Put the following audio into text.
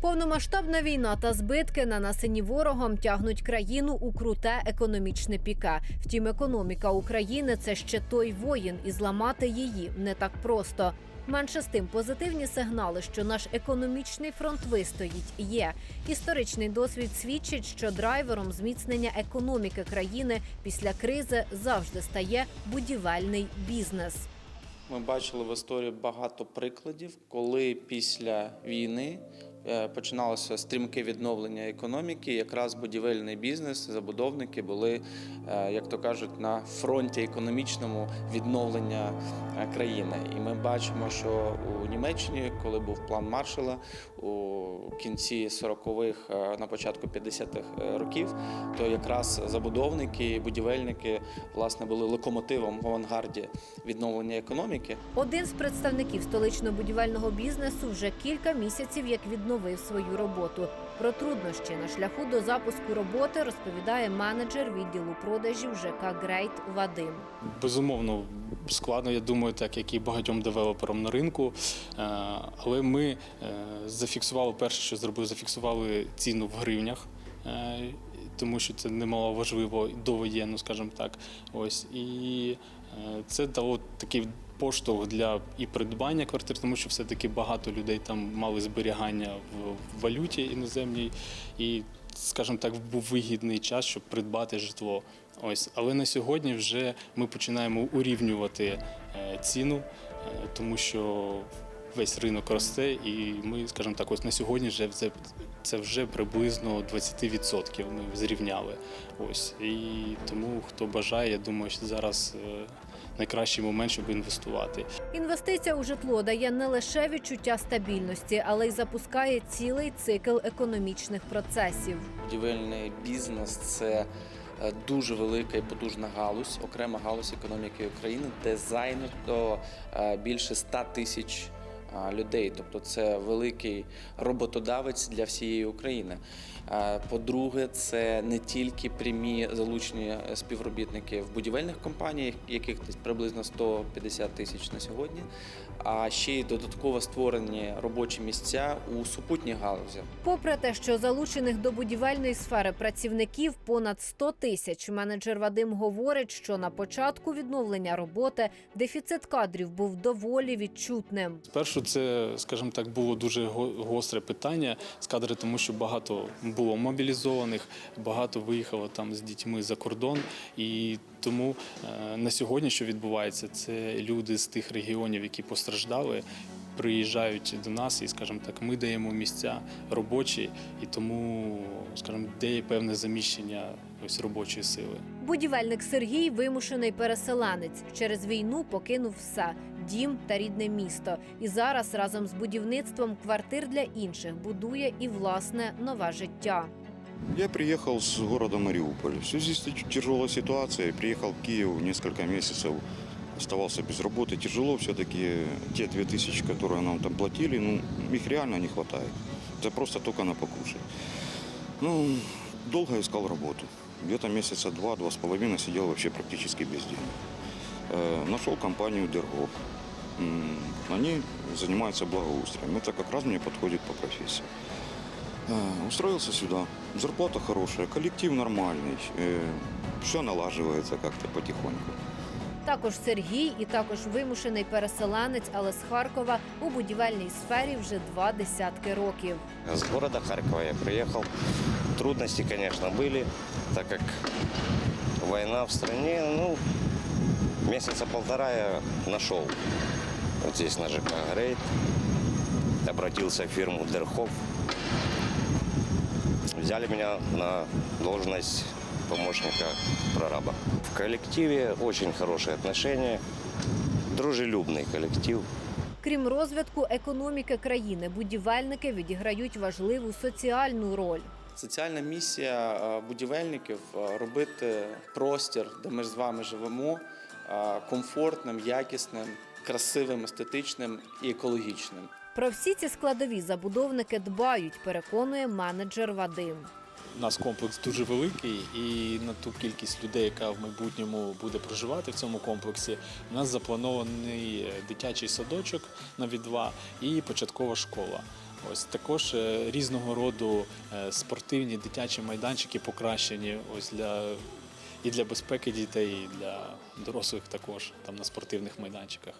Повномасштабна війна та збитки, нанесені ворогом, тягнуть країну у круте економічне піке. Втім, економіка України це ще той воїн, і зламати її не так просто. Менше з тим позитивні сигнали, що наш економічний фронт вистоїть, є. Історичний досвід свідчить, що драйвером зміцнення економіки країни після кризи завжди стає будівельний бізнес. Ми бачили в історії багато прикладів, коли після війни починалося стрімке відновлення економіки. Якраз будівельний бізнес, забудовники були, е, як то кажуть, на фронті економічному відновлення е, країни. І ми бачимо, що у Німеччині, коли був план Маршала у кінці 40-х, е, на початку 50-х років, то якраз забудовники і будівельники власне були локомотивом в авангарді відновлення економіки. Один з представників столично-будівельного бізнесу вже кілька місяців як відновив свою роботу. Про труднощі на шляху до запуску роботи розповідає менеджер відділу продажів ЖК Грейт Вадим. Безумовно, складно, я думаю, так як і багатьом девелоперам на ринку. Е, Але ми е, зафіксували перше, що зробили, зафіксували ціну в гривнях. е, Тому що це немало важливо довоєнно, скажімо так. Ось і це дало такий поштовх для і придбання квартир, тому що все-таки багато людей там мали зберігання в валюті іноземній, і, скажімо так, був вигідний час, щоб придбати житло. Ось, але на сьогодні вже ми починаємо урівнювати е, ціну, е, тому що весь ринок росте, і ми, скажімо так, ось на сьогодні вже це, це вже приблизно 20% ми зрівняли. Ось і тому, хто бажає, я думаю, що зараз е, найкращий момент, щоб інвестувати. Інвестиція у житло дає не лише відчуття стабільності, але й запускає цілий цикл економічних процесів. Будівельний бізнес це е, дуже велика і потужна галузь, окрема галузь економіки України, де зайнято е, більше 100 тисяч людей. Тобто це великий роботодавець для всієї України. По-друге, це не тільки прямі залучені співробітники в будівельних компаніях, яких десь приблизно 150 тисяч на сьогодні, а ще й додатково створені робочі місця у супутніх галузях. Попри те, що залучених до будівельної сфери працівників понад 100 тисяч, менеджер Вадим говорить, що на початку відновлення роботи дефіцит кадрів був доволі відчутним. Спершу це, скажімо так, було дуже гостре питання з кадри, тому що багато було мобілізованих, багато виїхало там з дітьми за кордон. І тому е, на сьогодні, що відбувається, це люди з тих регіонів, які постраждали. Приїжджають до нас і, скажімо так, ми даємо місця робочі, і тому, скажімо, де є певне заміщення ось робочої сили. Будівельник Сергій вимушений переселенець. Через війну покинув все дім та рідне місто. І зараз разом з будівництвом квартир для інших будує і власне нове життя. Я приехал с города Мариуполь. В связи с тяжелой ситуацией приехал в Киев несколько месяцев Оставался без работы. Тяжело все-таки те 2000, которые нам там платили, ну, их реально не хватает. Это просто только на покушать. Ну, долго искал работу. Где-то месяца два, два с половиной сидел вообще практически без денег. Э, нашел компанию Дергоп. М, Они занимаются благоустроем. Это как раз мне подходит по профессии. А, Устроился сюда. Зарплата хорошая, коллектив нормальный. Все налаживается как-то потихоньку. Також Сергій і також вимушений переселенець, але з Харкова у будівельній сфері вже два десятки років. С города Харькова я приехал. Трудности, конечно, были, так как война в стране. Ну, месяца полтора я нашел вот здесь на ЖК Грейт. Обратился в фирму Дерхов. Взяли меня на должность помощника прораба. В коллективе очень хорошие отношения, дружелюбный коллектив. Крім розвитку економіки країни, будівельники відіграють важливу соціальну роль. Соціальна місія е, будівельників е, робити простір, де ми з вами живемо, е, комфортним, якісним, красивим, естетичним і екологічним. Про всі ці складові забудовники дбають, переконує менеджер Вадим. У нас комплекс дуже великий, і на ту кількість людей, яка в майбутньому буде проживати в цьому комплексі, у нас запланований е, дитячий садочок на відва і початкова школа. Ось також е, різного роду е, спортивні дитячі майданчики покращені ось для і для безпеки дітей, і для дорослих також там на спортивних майданчиках.